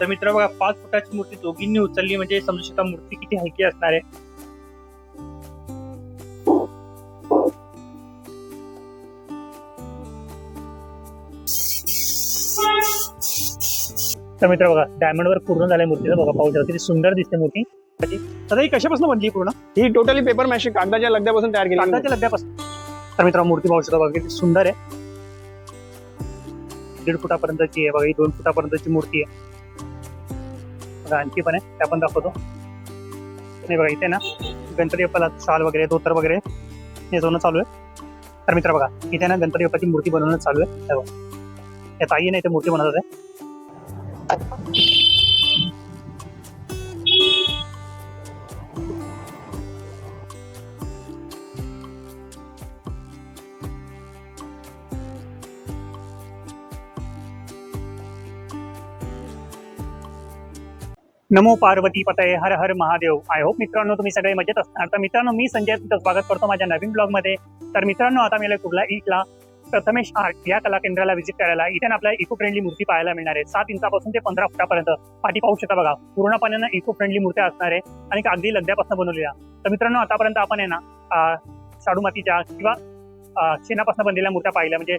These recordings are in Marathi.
तर मित्र बघा पाच फुटाची मूर्ती दोघींनी उचलली म्हणजे समजू शकता मूर्ती किती हलकी असणार आहे. तर मित्र बघा डायमंड वर पूर्ण झालंय मूर्तीचं बघा पाहू शकता किती सुंदर दिसते मूर्ती. तर ही कशापासून बनली पूर्ण? ही टोटली पेपर मॅशिक कागदाच्या लगद्यापासून तयार केली कागदाच्या लगद्यापासून. तर मित्र मूर्ती पाहू शकता बघा किती सुंदर आहे. दीड फुटापर्यंतची आहे बघा ही दोन फुटापर्यंतची मूर्ती आहे. आणखी पण आहे त्या पण दाखवतो. नाही बघा इथे ना गणपती बाप्पाला साल वगैरे धोतर वगैरे नेसवणं चालू आहे. तर मित्र बघा इथे ना गणपती बाप्पाची मूर्ती बनवणं चालू आहे. त्या बघा. नाही इथे मूर्ती बनवत आहे नमो पार्वती पतये हर हर महादेव. आय होप मित्रांनो तुम्ही सगळे मजेत असणार. तर मित्रांनो मी संजय तुमचं स्वागत करतो माझ्या नवीन ब्लॉगमध्ये तर मित्रांनो आता मी कुठला ईटला प्रथमेश आर्ट या कला केंद्राला व्हिजिट करायला. इथे आपल्याला इको फ्रेंडली मूर्ती पाहायला मिळणार आहे सात इंचापासून ते पंधरा फुटापर्यंत. पाठी पाहू शकता बघा. पूर्णपणे ना इको फ्रेंडली मूर्त्या असणार आहे आणि अगदी लगद्यापासून बनवलेल्या. तर मित्रांनो आतापर्यंत आपण आहे ना अं, शाडू मातीच्या किंवा शेणापासून बनलेल्या मूर्त्या पाहिल्या. म्हणजे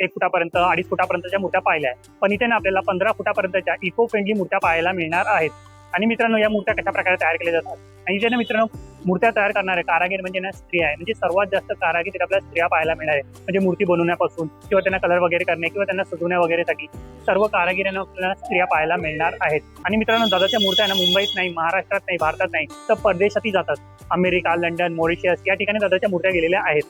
एक फुटापर्यंत अडीच फुटापर्यंतच्या मूर्त्या पाहिल्या आहेत. पण इथे ना आपल्याला पंधरा फुटापर्यंतच्या इको फ्रेंडली मूर्त्या पाहायला मिळणार आहेत. आणि मित्रांनो या मूर्त्या कशा प्रकारे तयार केल्या जातात? आणि इथे ना मित्रांनो मूर्त्या तयार करणारे कारागीर म्हणजे ना स्त्रिया आहे म्हणजे सर्वात जास्त कारागीर तिथे आपल्याला स्त्रिया पाहायला मिळणार आहे म्हणजे मूर्ती बनवण्यापासून किंवा त्यांना कलर वगैरे करणे किंवा त्यांना सजवण्या वगैरेसाठी सर्व कारागिरांना आपल्याला स्त्रिया पाहायला मिळणार आहेत. आणि मित्रांनो दादाच्या मूर्त्या ना मुंबईत नाही महाराष्ट्रात नाही भारतात नाही तर परदेशातही जातात. अमेरिका लंडन मॉरिशियस या ठिकाणी दादाच्या मूर्त्या गेलेल्या आहेत.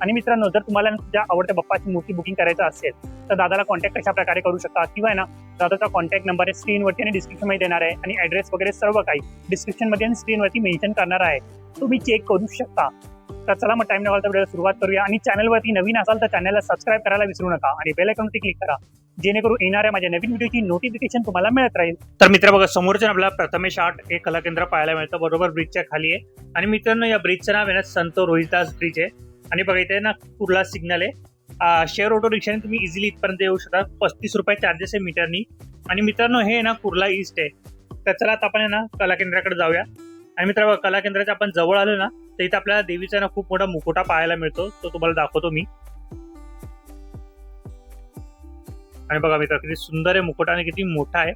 आणि मित्रांनो जर तुम्हाला तुमच्या आवडत्या बाप्पाची मूर्ती बुकिंग करायचं असेल तर दादाला कॉन्टॅक्ट कशा प्रकारे करू शकता? किंवा ना दादाचा कॉन्टॅक्ट नंबर आहे स्क्रीनवरती आणि डिस्क्रिप्शनमध्ये देणार आहे. आणि ऍड्रेस वगैरे सर्व काही डिस्क्रिप्शनमध्ये आणि स्क्रीनवरती मेन्शन करणार आहे. तुम्ही चेक करू शकता. तर चला मग टाइम नव्हता व्हिडिओ सुरुवात करूया. आणि चॅनलवरती नवीन असाल तर चॅनलला सबस्क्राईब करायला विसरू नका. आणि बेल आयकॉनवरती क्लिक करा. जेणेकरून येणाऱ्या माझ्या नवीन व्हिडिओची नोटिफिकेशन तुम्हाला मिळत राहील. तर मित्र बघा समोरच्या आपल्याला प्रथमेश आर्ट एक कला केंद्र पाहायला मिळतं. बरोबर ब्रिजच्या खाली आहे. आणि मित्रांनो या ब्रिजचं नाव आहे ना संत रोहिदास ब्रिज आहे. आणि बघा इथे ना कुर्ला सिग्नल आहे. शेअर ऑटो रिक्षाने तुम्ही इझिली इथपर्यंत येऊ शकता. पस्तीस रुपये चार्जेस आहे मीटरनी आणि मित्रांनो हे ना कुर्ला ईस्ट आहे. तर चला आता आपण आहे ना कला केंद्राकडे जाऊया. आणि मित्र कला केंद्राच्या आपण जवळ आलो ना तर इथे आपल्याला देवीचा ना खूप मोठा मुकुटा पाहायला मिळतो. तो तुम्हाला दाखवतो मी. आणि बघा मित्र किती सुंदर आहे मुकुटा आणि किती मोठा आहे.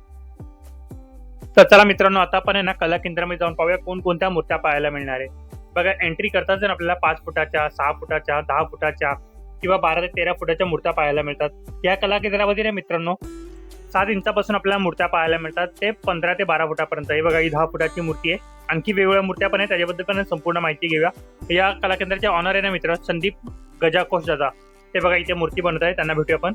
तर चला मित्रांनो आता आपण आहे ना कला केंद्रामध्ये जाऊन पाहूया कोणकोणत्या मूर्त्या पाहायला मिळणार आहे. बघा एंट्री करताच आपल्याला पाच फुटाच्या सहा फुटाच्या दहा फुटाच्या किंवा बारा ते तेरा फुटाच्या मूर्त्या पाहायला मिळतात. या कला केंद्रामध्ये ना मित्रांनो सात इंचापासून आपल्याला मूर्त्या पाहायला मिळतात. ते पंधरा ते बारा फुटापर्यंत. हे बघा ही दहा फुटाची मूर्ती आहे. आणखी वेगवेगळ्या मूर्त्या पण आहेत. त्याच्याबद्दल पण संपूर्ण माहिती घेऊया. या कला केंद्राचे ऑनर आहे ना मित्र संदीप गजाकोश दादा. ते बघा इथे मूर्ती बनवत आहे. त्यांना भेटूया आपण.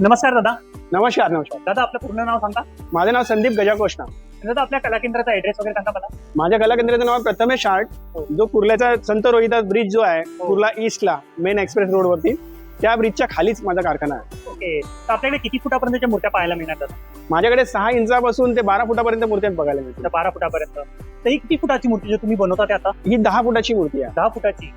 नमस्कार दादा. नमस्कार नमस्कार. दादा आपलं पूर्ण नाव सांगा. माझं नाव संदीप गजाकोष्णा दादा आपल्या कला केंद्राचा ऍड्रेस वगैरे सांगा मला. माझ्या कला केंद्राचं नाव आहे प्रथमेश आर्ट जो कुर्ल्याचा संत रोहिदास ब्रिज जो आहे कुर्ला ईस्टला मेन एक्सप्रेस रोड वरती त्या ब्रिजच्या खालीच माझा कारखाना आहे. ओके. तर आपल्याकडे किती फुटापर्यंतच्या मूर्त्या पाहायला मिळणार माझ्याकडे सहा इंचापासून ते बारा फुटापर्यंत मूर्त्या बघायला मिळतात बारा फुटापर्यंत. तर ही किती फुटाची मूर्ती जी तुम्ही बनवता ते आता? ही दहा फुटाची मूर्ती आहे. दहा फुटाची.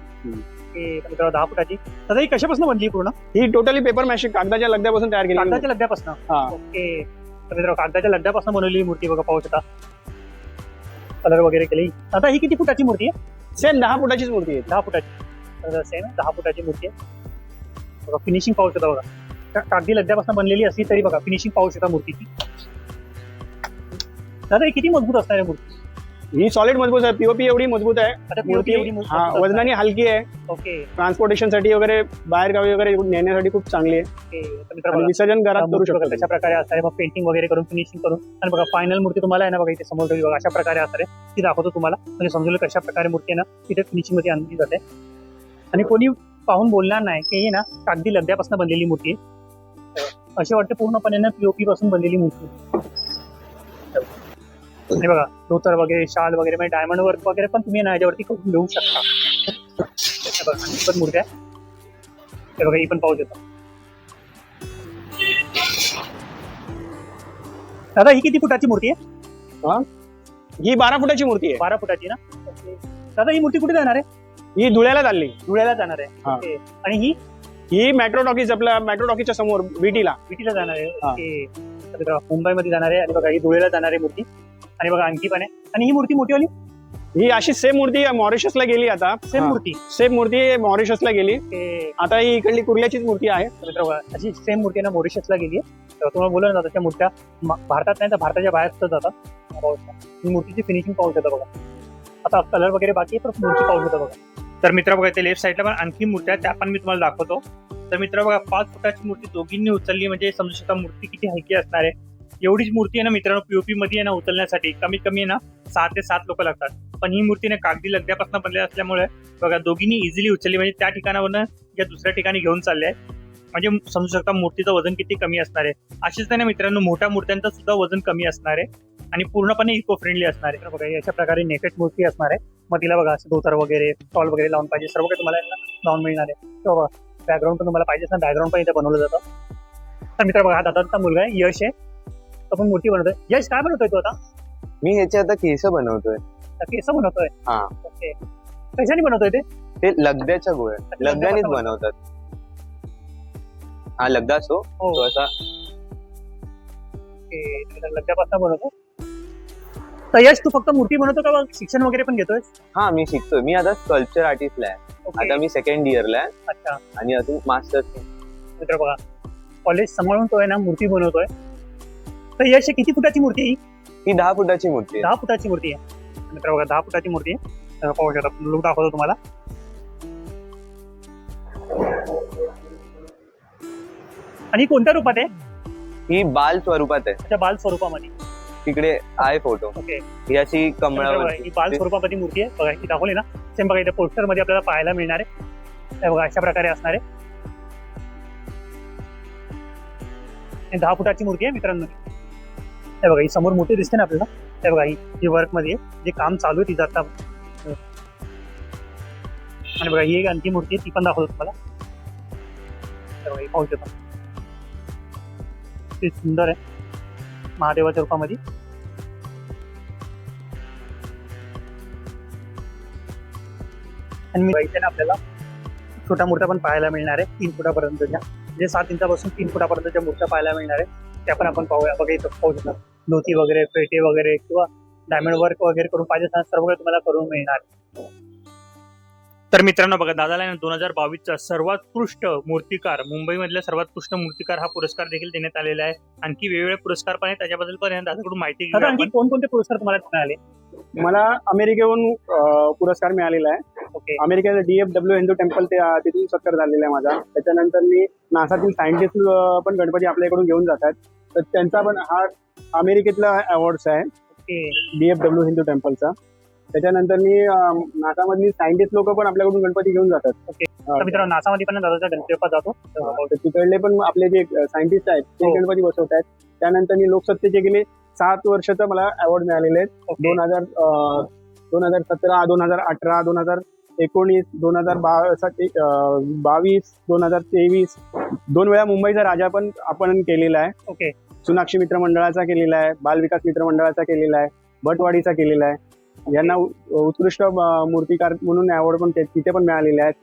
दहा फुटाची. तर ही कशापासून बनली पूर्ण? ही टोटली पेपर मॅशिक कागदाच्या लगद्यापासून तयार केली कागदाच्या लगद्यापासून? हा. ओके. तर मित्रांनो, कागदाच्या लगद्यापासून बनवलेली मूर्ती बघा पाहू शकता. कलर वगैरे केली. आता ही किती फुटाची मूर्ती आहे? सेम दहा फुटाचीच मूर्ती आहे. दहा फुटाची. तर सेम दहा फुटाची मूर्ती आहे. बघा फिनिशिंग पाहू शकता बघा. कागदी लगद्यापासून बनलेली असली तरी बघा फिनिशिंग पाहू शकता मूर्तीची. दादा ही किती मज़बूत असणार आहे मूर्ती. ही सॉलिड मजबूत आहे. पीओपी एवढी मजबूत आहे. मूर्ती हा. वजनाने हलकी आहे. ओके ट्रान्सपोर्टेशनसाठी वगैरे बाहेर गावी वगैरे नेण्यासाठी खूप चांगली आहे. आणि विसर्जन घरात करू शकतो. कशा प्रकारे असणार आहे पेंटिंग वगैरे करून फिनिशिंग करून. आणि बघा फायनल मूर्ती तुम्हाला आहे ना बघा इथे समोर ठेवली बघा अशा प्रकारे असणार आहे ती दाखवतो तुम्हाला. म्हणजे समजलं कशा प्रकारे मूर्ती आहे ना तिथे फिनिशिंगमध्ये आणली जाते. आणि कोणी पाहून बोलणार नाही की ही ना कागदी लगद्यापासून बनलेली मूर्ती आहे. अशी वाटते पूर्णपणे ना पीओपी पासून बनलेली मूर्ती. आणि बघा धोतर वगैरे शाल वगैरे म्हणजे डायमंड वर्क वगैरे पण तुम्ही ना याच्यावरती करून घेऊ शकता. हे बघा ही पण मूर्ती आहे हे बघा ही पण पाहू शकता. दादा ही किती फुटाची मूर्ती आहे? ही? बारा फुटाची मूर्ती आहे. बारा फुटाची ना. दादा ही मूर्ती कुठे जाणार आहे? ही धुळ्याला चालली. धुळ्याला जाणार आहे. हा. ओके. आणि ही? ही मेट्रो टॉकीज आपल्या मेट्रो टॉकीजच्या समोर बीटीला विटीला जाणार आहे. हा. ओके. तर मित्रांनो, मुंबईमध्ये जाणार आहे. आणि बघा ही धुळेला जाणार आहे मूर्ती. आणि बघा आणखी पण आहे. आणि ही मूर्ती मोठी वाली ही अशी सेम मूर्ती मॉरिशसला गेली आता. सेम मूर्ती? सेम मूर्ती मॉरिशसला गेली. आता ही इकडली कुर्ल्याचीच मूर्ती आहे. तर मित्रांनो, बघा, अशी सेम मूर्ती ना मॉरिशसला गेली आहे. तर तुम्हाला बोललं ना त्याच्या मूर्त्या म- भारतात नाही तर भारताच्या बाहेर सुद्धा जातात. पाहू शकता. ही मूर्तीची फिनिशिंग पाहू शकता बघा. आता कलर वगैरे बाकी आहे पण मूर्ती पाहू शकता बघा. तर मित्र बघा ते लेफ्ट साईडला पण आणखी मूर्त्या आहेत, त्या पण मी तुम्हाला दाखवतो. तर मित्र बघा पाच फुटाची मूर्ती दोघींनी उचलली म्हणजे समजू शकता मूर्ती किती हलकी असणार आहे. एवढीच मूर्ती आहे ना मित्रांनो पीओपी मध्ये आहे ना उचलण्यासाठी. कमीत कमी आहे ना सहा ते सात लोक लागतात. पण ही मूर्ती ना कागदी लगद्यापासून बनलेली असल्यामुळे बघा दोघींनी इझिली उचलली. म्हणजे त्या ठिकाणावरनं या दुसऱ्या ठिकाणी घेऊन चालले आहे. म्हणजे समजू शकता मूर्तीचं वजन किती कमी असणार आहे. अशीच त्याने मित्रांनो मोठ्या मूर्त्यांचं सुद्धा वजन कमी असणार आहे. आणि पूर्णपणे इको फ्रेंडली असणार आहे. बघा अशा प्रकारे नेकेट मूर्ती असणार आहे. मग तिला बघा असं धोतर वगैरे स्टॉल वगैरे लावून पाहिजे. सर्व काही तुम्हाला लावून मिळणार आहे. तर बघा बॅकग्राऊंड पण तुम्हाला पाहिजे ना बॅकग्राऊंड पण इथे बनवलं जातं. तर मित्र बघा हा दादाचा मुलगा आहे. यश आहे. तो पण मूर्ती बनवतोय. यश काय बनवतोय तो आता? मी ह्याचे आता केस बनवतोय. केस बनवतोय? हा. ओके. कशाने बनवतोय ते? ते लगद्याच्या गोळ्या. लगद्यानेच लगद्यापासून बनवतात. हा लगदा असो. हो. तो असा. लज्जापासून बनवतो. तर यश तू फक्त मूर्ती बनवतो का शिक्षण वगैरे पण घेतोय हा मी शिकतोय. मी आता स्कल्पचर आर्टिस्टला आहे. ओके. आता मी सेकंड इयरला आहे. अच्छा. आणि अजून मास्टर्स मित्र बघा कॉलेज सांभाळून तो आहे ना मूर्ती बनवतोय. तर ही किती फुटाची मूर्ती आहे ही? ही दहा फुटाची मूर्ती आहे. दहा फुटाची मूर्ती आहे. मित्र बघा दहा फुटाची मूर्ती आहे. पाहू शकता. लुक दाखवतो तुम्हाला. आणि कोणत्या रूपात आहे? ही बाल स्वरूपात आहे. त्याच्या बाल स्वरूपामध्ये. तिकडे आहे फोटो ओके. ही अशी बघा, ही बाल स्वरूपामध्ये मूर्ती आहे. बघा ही दाखवली ना. सेम बघा इथे पोस्टरमध्ये आपल्याला पाहायला मिळणार आहे. हे बघा अशा प्रकारे असणार आहे. आणि दहा फुटाची मूर्ती आहे मित्रांनो. हे बघा ही समोर मोठी दिसते ना आपल्याला? हे बघा ही ही वर्कमध्ये जे काम चालू आहे तिचं आता आणि बघा ही एक आणखी मूर्ती आहे ती पण दाखवतो तुम्हाला. हे बघा ही पाहू शकता. ती सुंदर आहे. महादेवाच्या रूपामध्ये. आणि मी इथे ना आपल्याला छोट्या मूर्त्या पण पाहायला मिळणार आहे तीन फुटापर्यंतच्या. म्हणजे सात इंचापासून तीन फुटापर्यंतच्या मूर्त्या पाहायला मिळणार आहे त्या पण आपण पाहूया. बघा इथं पाहू शकता. धोती वगैरे पेटे वगैरे किंवा डायमंड वर्क वगैरे करून पाहिजे असणार सर्व काही तुम्हाला करून मिळणार. तर मित्रांनो बघा दादाला दोन हजार बावीसचा सर्वोत्कृष्ट मूर्तिकार मुंबईमधल्या सर्वोत्कृष्ट मूर्तिकार हा पुरस्कार देखील देण्यात आलेला आहे. आणखी वेगवेगळे पुरस्कार पण आहेत त्याच्याबद्दल पण आहे दादाकडून माहिती आणखी कोणकोणते पुरस्कार तुम्हाला मिळाले मला अमेरिकेहून पुरस्कार मिळालेला आहे. ओके. अमेरिकेचं डीएफ डब्ल्यू हिंदू टेम्पल ते तिथून सत्कार झालेला आहे माझा. त्याच्यानंतर मी नासातील सायंटिस्ट पण गणपती आपल्याकडून घेऊन जातात. तर त्यांचा पण हा अमेरिकेतला अवॉर्ड्स आहे. Okay. D F W Hindu टेम्पलचा. त्याच्यानंतर मी नासामधली सायंटिस्ट लोक पण आपल्याकडून गणपती घेऊन जातात. मित्रांनो नासामध्ये पण दादाचा गणपती बाप्पा जातो तिकडले पण आपले जे सायंटिस्ट आहेत ते हो. गणपती बसवत आहेत त्यानंतर मी लोकसत्तेचे गेले. सात वर्षाचं मला अवॉर्ड मिळालेले आहेत. दोन हजार दोन हजार सतरा दोन हजार अठरा दोन हजार एकोणीस दोन हजार बावीस दोन हजार तेवीस. दोन वेळा मुंबईचा राजा पण आपण केलेला आहे. ओके. सुनाक्षी मित्र मंडळाचा केलेला आहे बालविकास मित्र मंडळाचा केलेला आहे भटवाडीचा केलेला आहे. यांना उत्कृष्ट मूर्तिकार म्हणून अवॉर्ड पण तिथे पण मिळालेले आहेत.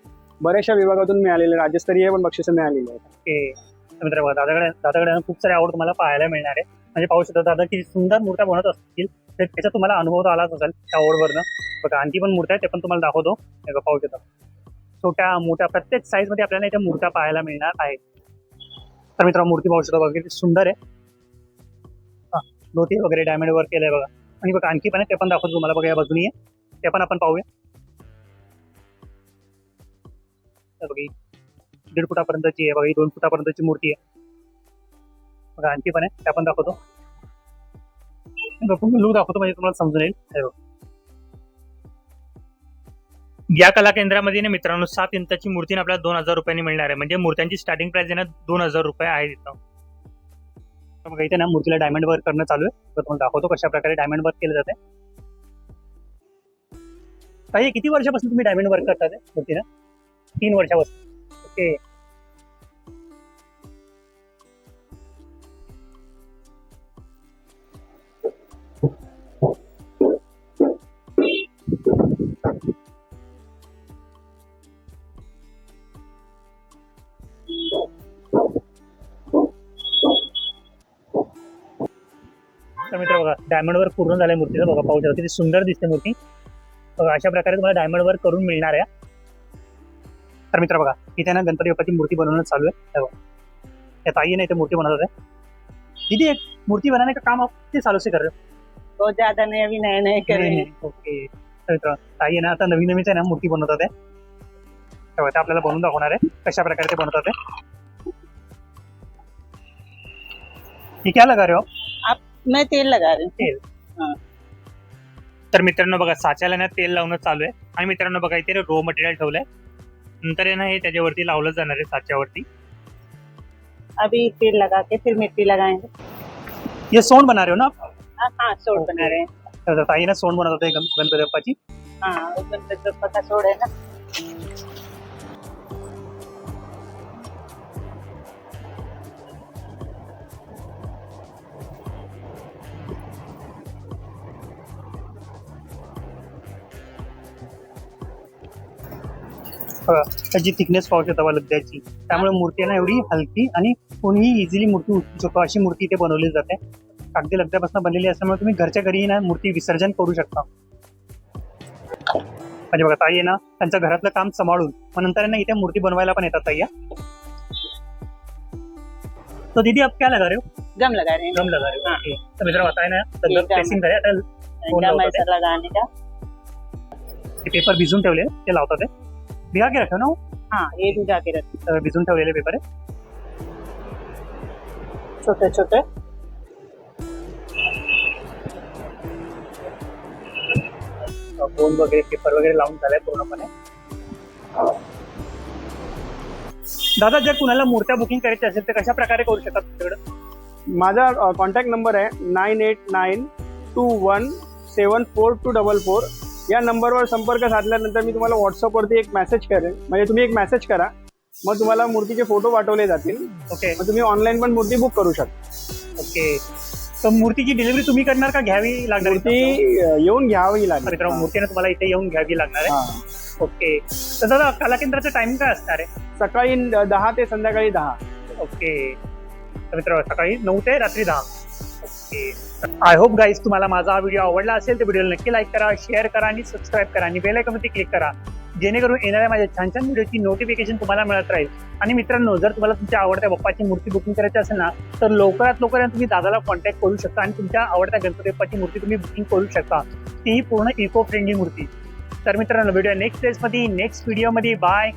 बऱ्याचशा विभागातून मिळालेले आहेत. राज्यस्तरीय पण बक्षिसं मिळालेली आहेत. ओके. मित्र बघा दादाकडे दादाकडे खूप सारे आवड तुम्हाला पाहायला मिळणार आहे. म्हणजे पाहू शकता दादा किती सुंदर मूर्त्या बनवत असतील तर त्याचा तुम्हाला अनुभव आलाच असेल त्या आवडवरनं बघा आणखी पण मूर्त्या आहेत ते पण तुम्हाला दाखवतो. पाहू शकता. छोट्या मोठ्या प्रत्येक साईजमध्ये आपल्याला इथे मूर्त्या पाहायला मिळणार आहेत. तर मित्रांनो मूर्ती पाहू शकता बघा किती सुंदर आहे. धोती वगैरे डायमंड वर केलंय बघा. आणि बघा आणखी पण आहे ते पण दाखवतो तुम्हाला. बघा या बाजूनी ते पण आपण पाहूया. बघा दीड फुटापर्यंतची आहे. बघा ही दोन फुटापर्यंतची मूर्ती आहे. बघा आणखी पण आहे. त्या पण दाखवतो. लूक दाखवतो म्हणजे तुम्हाला समजून येईल. या कला केंद्रामध्ये ना मित्रांनो सात इंचाची मूर्ती आपल्याला दोन हजार रुपयांनी मिळणार आहे. म्हणजे मूर्त्यांची स्टार्टिंग प्राइस आहे ना दोन हजार रुपये आहे तिथं बघा इथे ना मूर्तीला डायमंड वर्क करणं चालू आहे. तर तुम्हाला दाखवतो कशा प्रकारे डायमंड वर्क केलं जाते काही किती वर्षापासून तुम्ही डायमंड वर्क करता मूर्तीला? तीन वर्षापासून. ओके डायमंड वर्क पूर्ण झालंय मूर्तीचं. बघा पाहू शकता किती सुंदर दिसते मूर्ती. बघा अशा प्रकारे तुम्हाला डायमंड वर्क करून मिळणार आहे. तर मित्र बघा इथे ना गणपती बाप्पाची मूर्ती बनवणं चालू आहे. बघा. या ताई ना इथे मूर्ती बनवत आहे. दीदी एक मूर्ती बनाने का काम आप किती चालू से कर. रहे हो बहुत ज्यादा नहीं अभी नए नए कर रहे हैं. ओके ताई आहे ना आता नवीन नवीन आहे ना मूर्ती बनवतात आहे. तेव्हा ते आपल्याला बनवून दाखवणार आहे. कशा प्रकारे ते बनवतात आहे. हे क्या लगा रहे हो मैं तेल लगा रही हूँ। तर मित्रांनो बघा साच्याला ना तेल लावणं चालू आहे. आणि मित्रांनो बघा इथे रो मटेरियल ठेवलंय. नंतर आहे ना हे त्याच्यावरती लावलं जाणार आहे साच्यावरती. अभी तेल लगा के फिर मिट्टी लगाएंगे। हे सोंड बना रहे हो ना आप? हाँ हाँ सोड बना रहे हैं। तर ताई ना सोंड बनवत आहे गण- गणपती बाप्पाची हाँ वो गणपति बप्पा का सोड है ना। त्याची थिकनेस पाहू शकता बा लगद्याची त्यामुळे मूर्ती आहे ना एवढी हलकी आणि कोणीही इझिली मूर्ती उचलू शकतो. अशी मूर्ती इथे बनवली जाते. कागदी लगद्यापासून बनलेली असल्यामुळे तुम्ही घरच्या घरी ना मूर्ती विसर्जन करू शकता. म्हणजे बघा ताई आहे ना त्यांचं घरातलं काम सांभाळून मग नंतर आहे ना इथे मूर्ती बनवायला पण येतात ताई या. तो दीदी आप क्या लगा रहे हो? गम लगा रहे हैं। गम लगा रहे हो ओके. तो मित्र बताए ना ये गम. प्रेसिंग करे आता फोन गम लावतात ऐसा लगाने का। ते पेपर भिजून ठेवले ते लावतात ते भिगा के रखो ना हो. हाँ ये भी जाके तर भिजून ठेवलेले पेपर आहे. छोटे छोटे। फोन वगैरे पेपर वगैरे लावून झालाय पूर्णपणे. दादा जर कुणाला मूर्त्या बुकिंग करायची असेल तर कशा प्रकारे करू शकतात तुमच्याकडे? माझा कॉन्टॅक्ट नंबर आहे nine eight nine two one seven four two double four या नंबरवर संपर्क साधल्यानंतर मी तुम्हाला व्हॉट्सअपवरती एक मेसेज करेन. म्हणजे तुम्ही एक मेसेज करा. मग तुम्हाला मूर्तीचे फोटो पाठवले जातील. ओके. मग तुम्ही ऑनलाईन पण मूर्ती बुक करू शकता. ओके. तर मूर्तीची डिलिव्हरी तुम्ही करणार का घ्यावी लागणार? मूर्ती अं, येऊन घ्यावी लागेल मूर्तीने तुम्हाला इथे येऊन घ्यावी लागणार आहे. ओके. तर दादा कला केंद्राचं टाइम काय असणार आहे? सकाळी दहा ते संध्याकाळी दहा. ओके. तर मित्र सकाळी नऊ ते रात्री दहा. आय होप गाईज तुम्हाला माझा हा व्हिडिओ आवडला असेल तर व्हिडिओला नक्की लाईक करा शेअर करा आणि सबस्क्राईब करा आणि बेल आयकॉनवरती क्लिक करा. जेणेकरून येणाऱ्या माझ्या छान छान व्हिडिओची नोटिफिकेशन तुम्हाला मिळत राहील. आणि मित्रांनो जर तुम्हाला तुमच्या आवडत्या बाप्पाची मूर्ती बुकिंग करायची असेल ना तर लवकरात लवकर तुम्ही दादाला कॉन्टॅक्ट करू शकता आणि तुमच्या आवडत्या गणपती बाप्पाची मूर्ती तुम्ही बुकिंग करू शकता. तीही पूर्ण इको फ्रेंडली मूर्ती. तर मित्रांनो व्हिडिओ नेक्स्ट प्लेसमध्ये नेक्स्ट व्हिडिओमध्ये बाय